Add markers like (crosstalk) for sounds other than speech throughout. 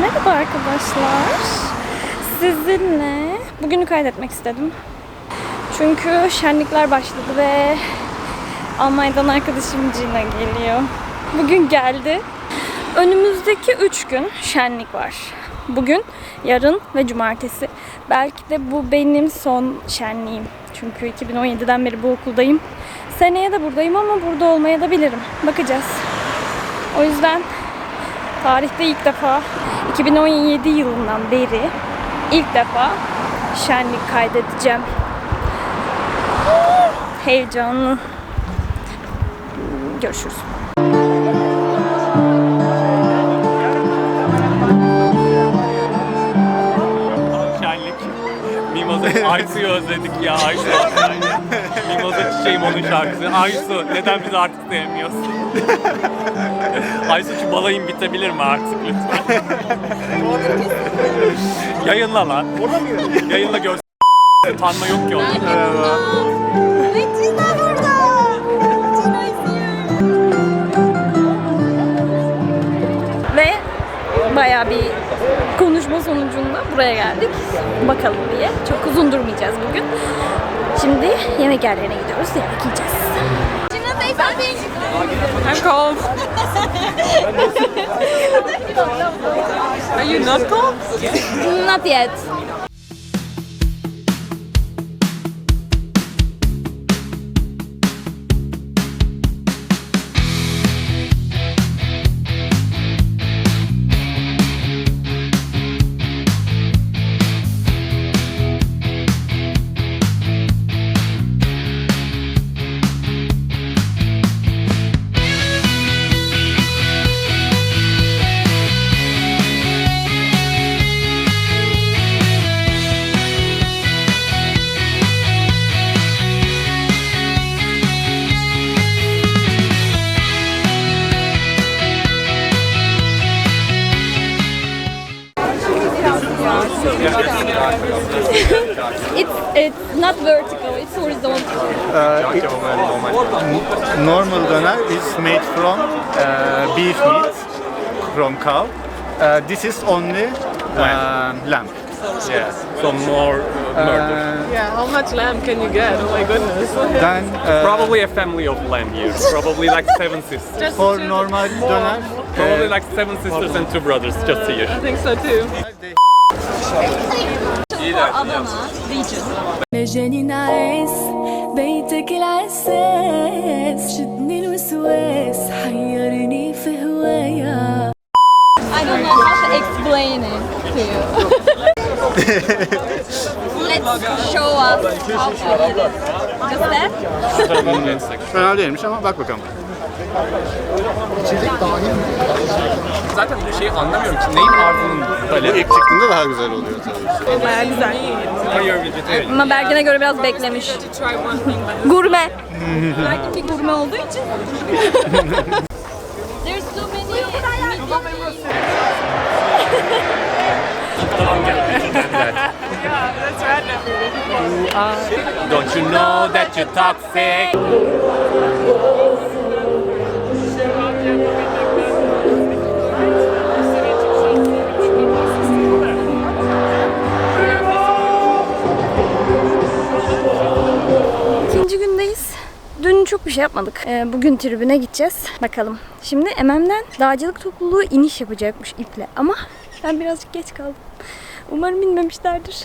Merhaba arkadaşlar. Sizinle bugünü kaydetmek istedim. Çünkü şenlikler başladı ve Almanya'dan arkadaşım Cina geliyor. Bugün geldi. Önümüzdeki 3 gün şenlik var. Bugün, yarın ve cumartesi. Belki de bu benim son şenliğim. Çünkü 2017'den beri bu okuldayım. Seneye de buradayım ama burada olmaya da bilirim. Bakacağız. O yüzden tarihte ilk defa 2017 yılından beri ilk defa şenlik kaydedeceğim. Heyecanlı. Görüşürüz. Şenlik. Mimoza Aysu'yu özledik ya Aysu. (laughs) Mimoza çiçeğim onun şarkısı. Aysu neden bizi artık sevmiyorsun? (laughs) Aysu şu balayın bitebilir mi artık lütfen? Yayınla lan. Yayınla görsün. Utanma yok ki onda. Ve Tina burada. Tina Ve bayağı bir konuşma sonucunda buraya geldik. Bakalım diye. Çok uzun durmayacağız bugün. Şimdi yemek yerlerine gidiyoruz. Yemek yiyeceğiz. Tina say something. I'm cold. Are you not cold? Not yet. It's it's not vertical, it's horizontal. Uh, it- normal doner is made from uh, beef meat from cow. Uh, this is only um, lamb. Yeah. Some more uh, murder. Uh, Yeah, how much lamb can you get? Oh my goodness. then (laughs) uh, Probably a family of lamb here. (laughs) Probably like seven sisters. Just for two- normal more. doner, Probably uh, like seven sisters and two brothers just here. I think so too. (laughs) Adana region. مجاني نعاس بيتك العساس شدني الوسواس حيرني في هوايا I don't know how to explain it to you. (laughs) Let's show us how to eat it. Just that? fena değilmiş ama bak bakalım. Zaten bu şeyi anlamıyorum ki neyin ardının böyle. İlk çıktığında daha güzel oluyor tabii. Bayağı güzel. Ama Bergen'e göre biraz beklemiş. (laughs) Gurme. Bergin bir gurme olduğu için. (laughs) There's so many. yeah, that's random. Don't you know that you're toxic? İkinci gündeyiz. Dün çok bir şey yapmadık. Ee, bugün tribüne gideceğiz. Bakalım. Şimdi MM'den dağcılık topluluğu iniş yapacakmış iple. Ama ben birazcık geç kaldım. Umarım inmemişlerdir.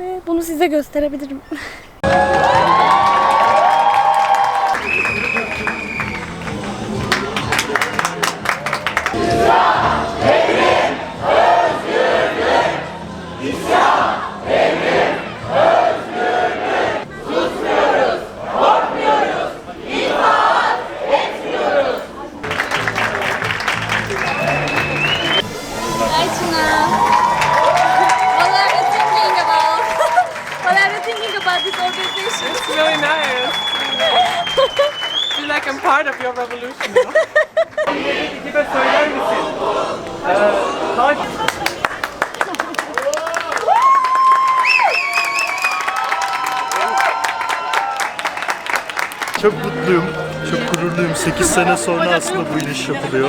Ve bunu size gösterebilirim. (laughs) sene sonra aslında bu iniş yapılıyor.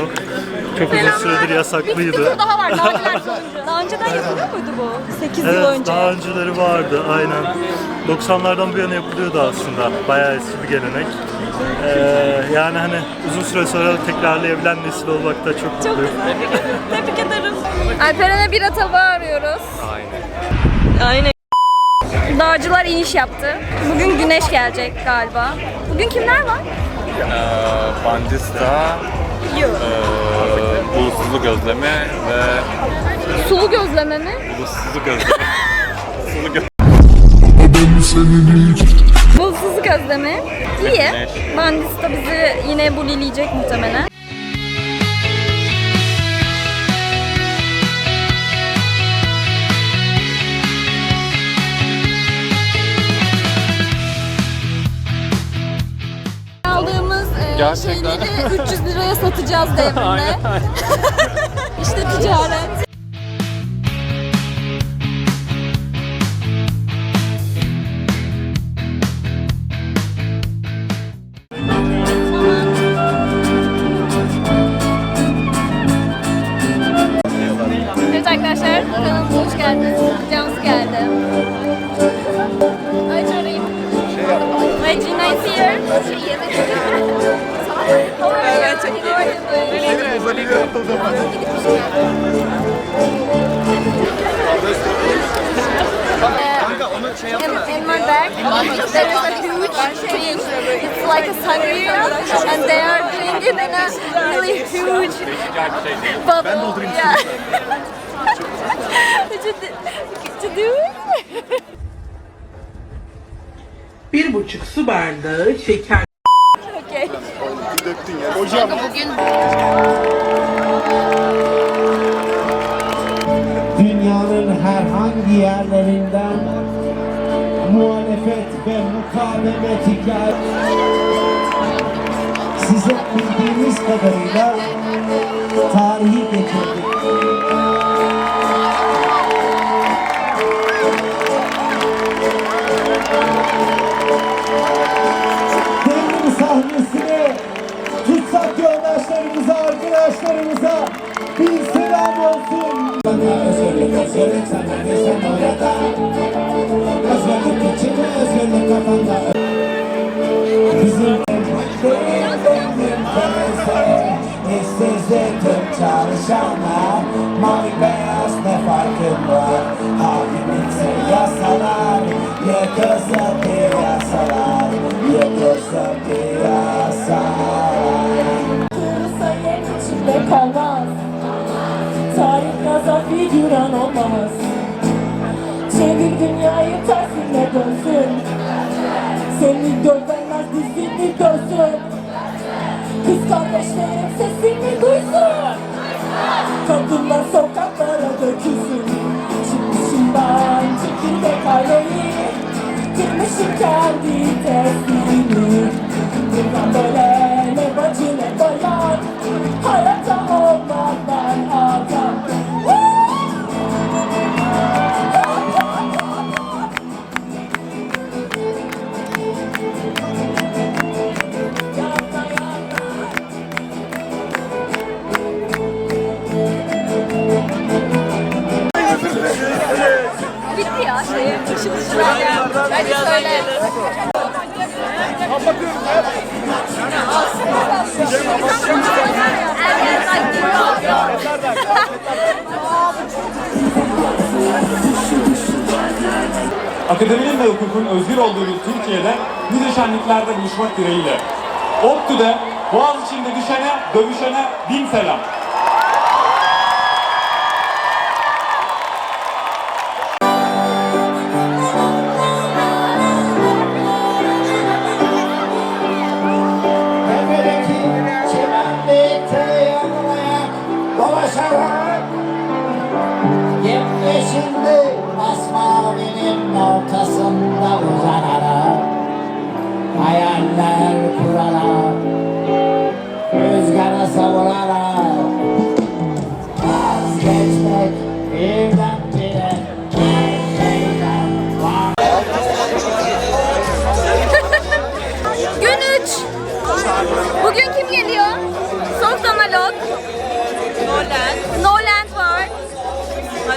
Çok uzun süredir yasaklıydı. daha var. Naciler (laughs) Daha önceden yapılıyor muydu bu? 8 yıl Evet, önce. daha önceleri vardı aynen. 90'lardan bu yana yapılıyordu aslında. Bayağı eski bir gelenek. Ee, yani hani uzun süre sonra tekrarlayabilen nesil olmak da çok Çok mutluyum. güzel. Tebrik ederim. Alperen'e bir tabağı arıyoruz. Aynen. Aynen. Dağcılar iniş yaptı. Bugün güneş gelecek galiba. Bugün kimler var? Ee, Bandista, Yok. ee, bulutsuzlu gözleme ve Sulu gözleme mi? bulutsuzlu gözleme. Sulu (laughs) gö- Bulutsuz gözleme. İyi. Bandista bizi yine bulileyecek muhtemelen. Gerçekten. şeyleri 300 liraya satacağız (laughs) devrinde. Aynen. (laughs) işte ticaret. Evet arkadaşlar, kanalımıza hoş geldiniz. Cansu geldi. Ay çağırayım. Hi Gina is here. How are you? In, my bag, there is a huge tree. It's like a sangria, and they are doing it in a really huge bubble. Yeah. You do, it? Bir buçuk su bardağı şeker. Dünyanın herhangi yerlerinden muhalefet ve mukavemet size bildiğiniz kadarıyla tarihi getirdik. Özgürlük, özgürlük sana ne sen orada. Özgürlük içinde, özgürlük kafanda. Bizim tüm çalışanlar Mavi beyaz ne farkın var Hakimlikse yasalar Yıkılsın piyasalar figüran olmaz. Çevir dünyayı tersine dönsün. Seni görmez dizini dönsün. Kız kardeşlerim sesini duysun. Kadınlar sokaklara dökülsün. Çıkmışımdan çekirdek aileyi Girmişim kendi testimi Buradan böyle ne bacı ne bayan Hayatta olmam ben adam dileğiyle. ODTÜ'de Boğaziçi'nde düşene, dövüşene bin selam. Gün 3. Bugün kim geliyor?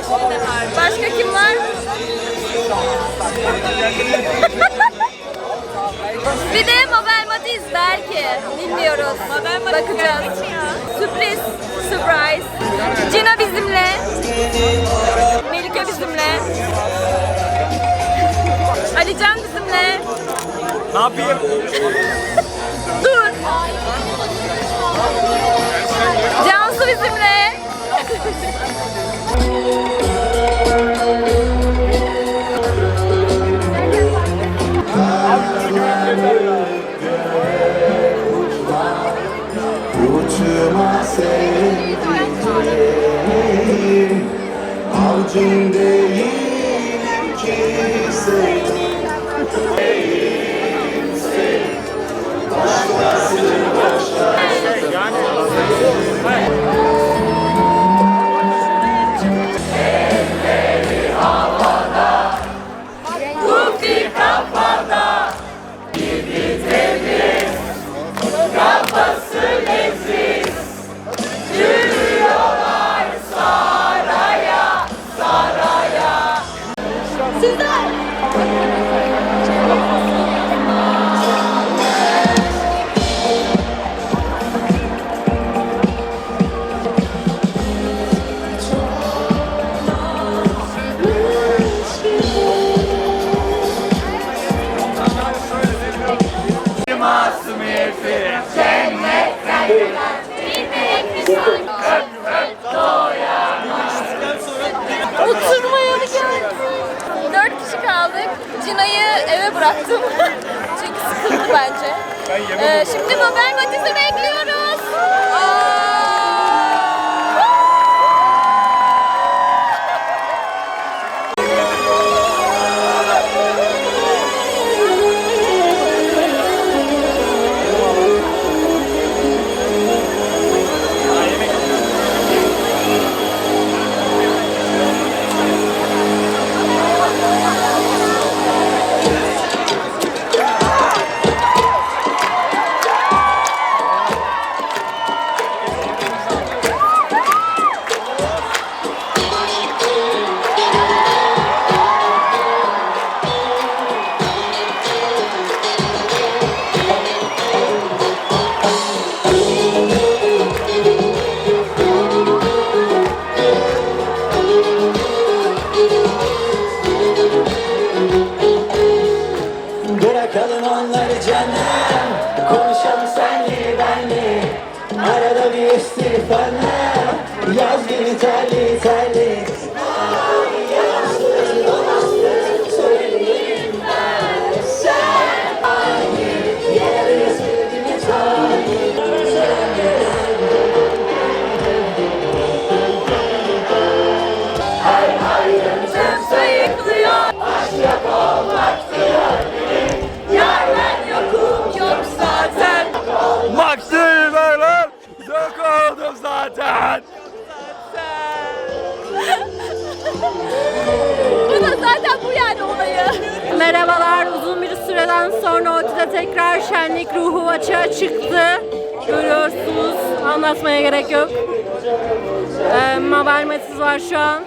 Soft analog. Başka kim var? (laughs) Bir de Mabel Matiz belki. Bilmiyoruz. Bakacağız. Sürpriz. Surprise. Cina bizimle. Melike bizimle. Alican bizimle. Ne yapayım? Dur. Bizimle. Uçma sevdiceğim Avcın değilim ki sevdim Oturmaya Bırakalım onları canım Konuşalım senli benli Arada bir istifanla Yaz günü terli terli Bu da zaten bu yani olayı. Merhabalar. Uzun bir süreden sonra ODTÜ'de tekrar şenlik ruhu açığa çıktı. Görüyorsunuz. Anlatmaya gerek yok. Ee, Mabel Matiz var şu an.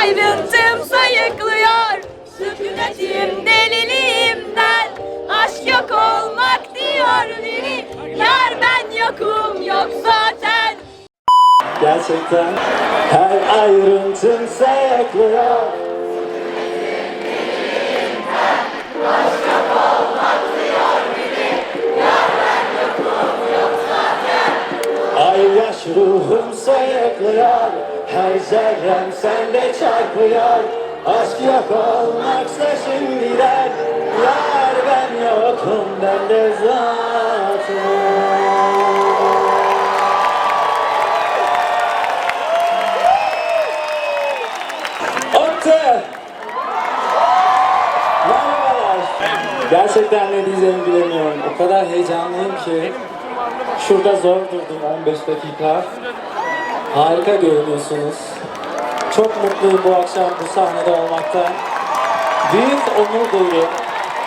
Ayrıntım sayıklıyor Sükunetim deliliğimden Aşk yok olmak diyor biri Yar ben yokum yok zaten Gerçekten her ayrıntım sayaklıyor Ay yaş ruhum sayıklıyor Her zerrem sende çarpıyor. Aşk yok olmaksa şimdiden Yar ben yokum ben de zaten Gerçekten ne diyeceğimi bilemiyorum. O kadar heyecanlıyım ki. Şurada zor durdum 15 dakika. Harika görünüyorsunuz. Çok mutluyum bu akşam bu sahnede olmaktan. Büyük onur duyuyorum.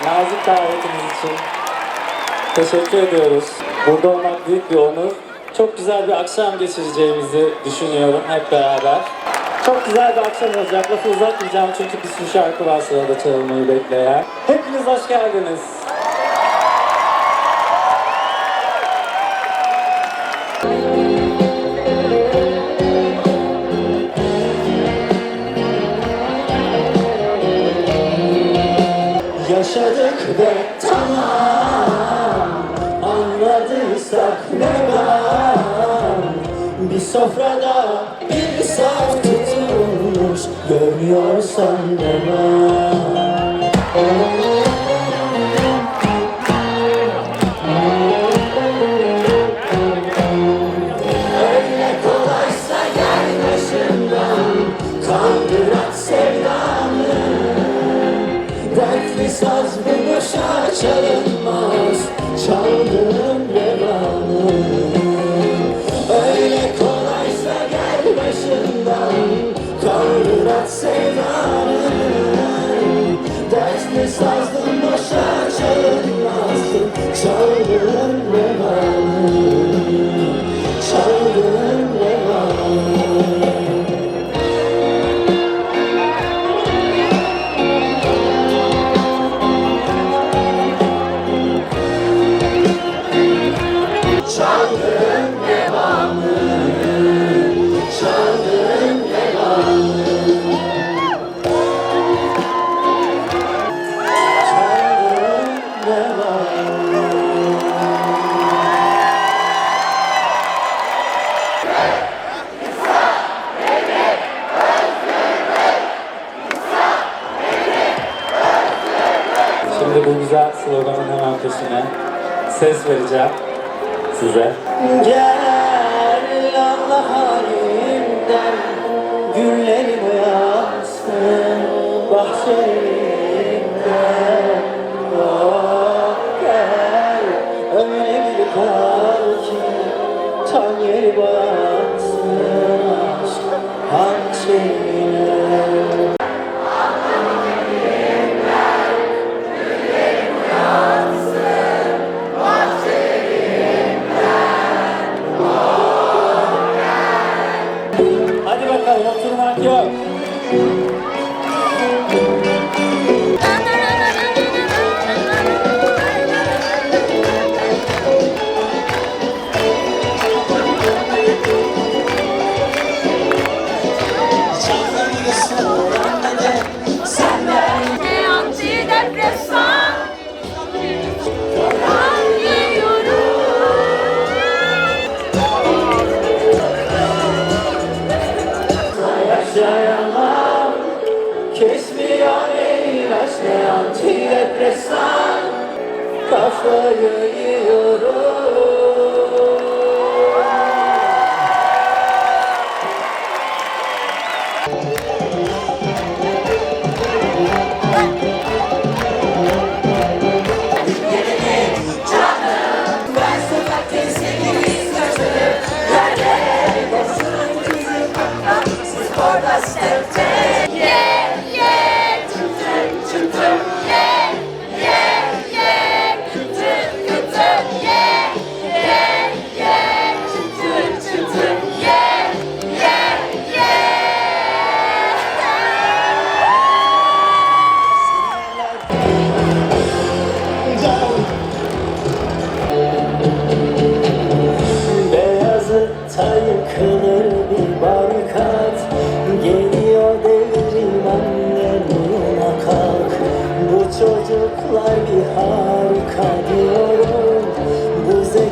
Nazik davetiniz için. Teşekkür ediyoruz. Burada olmak büyük bir onur. Çok güzel bir akşam geçireceğimizi düşünüyorum hep beraber. Çok güzel bir akşam olacak. Lafı uzatmayacağım çünkü bir sürü şarkı var sırada çalınmayı bekleyen. Hepiniz hoş geldiniz. Yaşadık ve tamam Anladıysak ne var Bir sofrada bir saat tutulmuş Görmüyorsan ne var Oh Güllerim uyansın bahçelerinde Oh gel. Öyle ki tan yeri bana ai.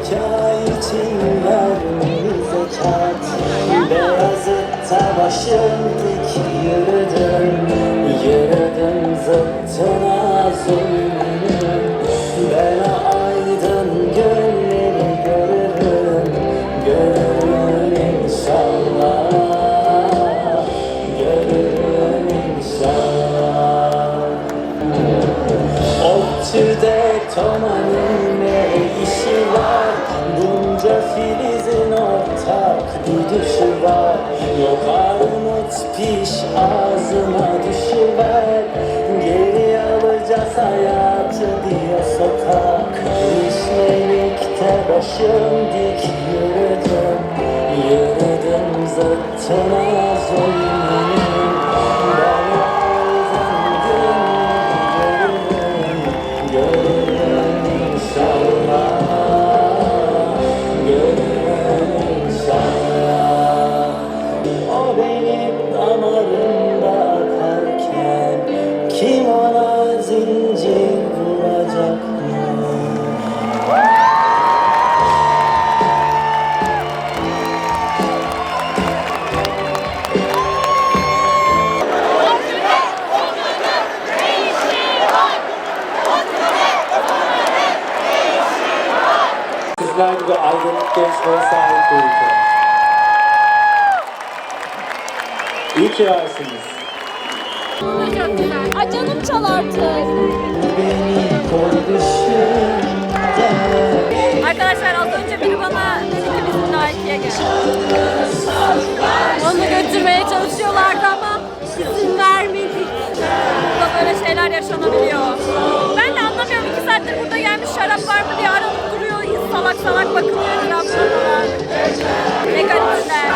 zeka için vermeli zekat Beyazıt'ta başım dik yürüdüm Yürüdüm zıttına zulüm satak Gençlikte başım dik. Yürüdüm Yürüdüm zaten az önce Sizler gibi aydınlık gençlere sahip bir ülke. İyi ki varsınız. Ay canım çal artık. Arkadaşlar az önce biri bana dedi ki bizimle Nike'ye gel. Onu götürmeye çalışıyorlardı ama izin vermedik. Burada böyle şeyler yaşanabiliyor. Ben de anlamıyorum. iki saattir burada gelmiş şarap var mı diye duruyor. Salak salak bakılıyor etrafına falan. Ne garipler.